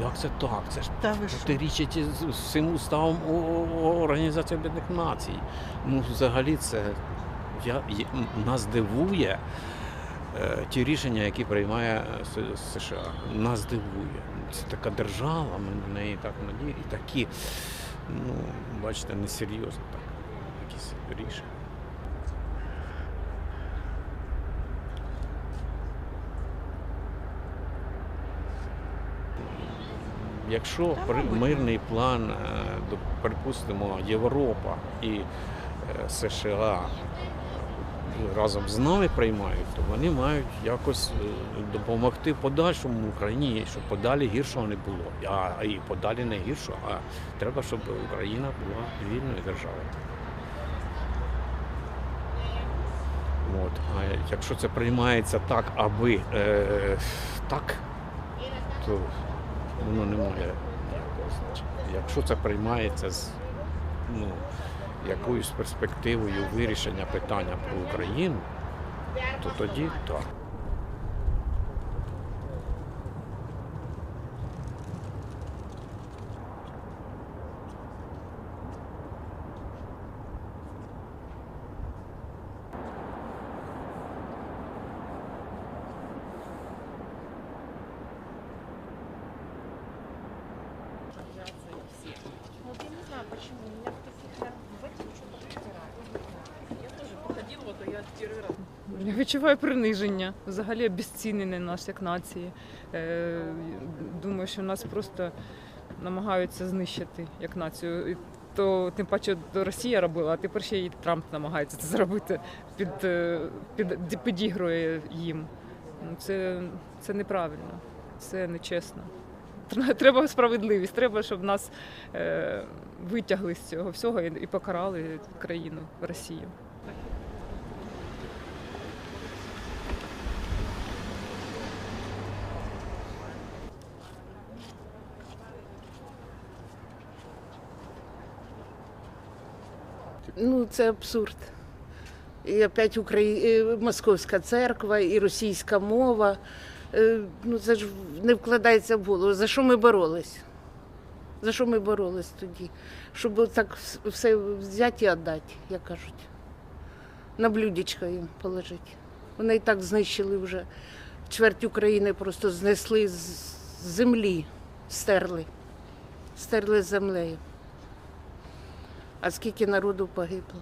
Як це так? Це ж Та ви протирічить з уставом О- О- Організації Об'єднаних Націй. Ну, взагалі, це я, я- нас дивує е, ті рішення, які приймає е, США. Нас дивує. Це така держава, ми на неї так надіємо. І такі, ну, бачите, несерйозно так. Якісь рішення. Якщо мирний план, е, припустимо, Європа і е, США разом з нами приймають, то вони мають якось е, допомогти подальшому Україні, щоб подалі гіршого не було. А і подалі не гіршого, а треба, щоб Україна була вільною державою. От. А якщо це приймається так, аби е, так, то воно не має ніякого значення. Якщо це приймається з ну, якоюсь перспективою вирішення питання про Україну, то тоді так. Почему. У меня таких этих что-то стирают. Я тоже походила, а я первый раз. Я відчуваю приниження, взагалі обезцінений нас як нації. Е, Думаю, що нас просто намагаються знищити як націю. І то тим паче Росія робила, а тепер ще й Трамп намагається це зробити, під, е, під, підігрує їм. Ну, Це, це неправильно, це нечесно. Треба справедливість, треба, щоб нас е, витягли з цього всього і, і покарали країну Росію. Ну, це абсурд. І опять Украї... е, Московська церква, і російська мова. Е, Ну, це ж не вкладається в голову. За що ми боролись? За що ми боролись тоді? Щоб так все взяти і віддати, як кажуть. На блюдечко їм положити. Вони і так знищили вже чверть України, просто знесли з землі, стерли. Стерли з землею. А скільки народу погибло?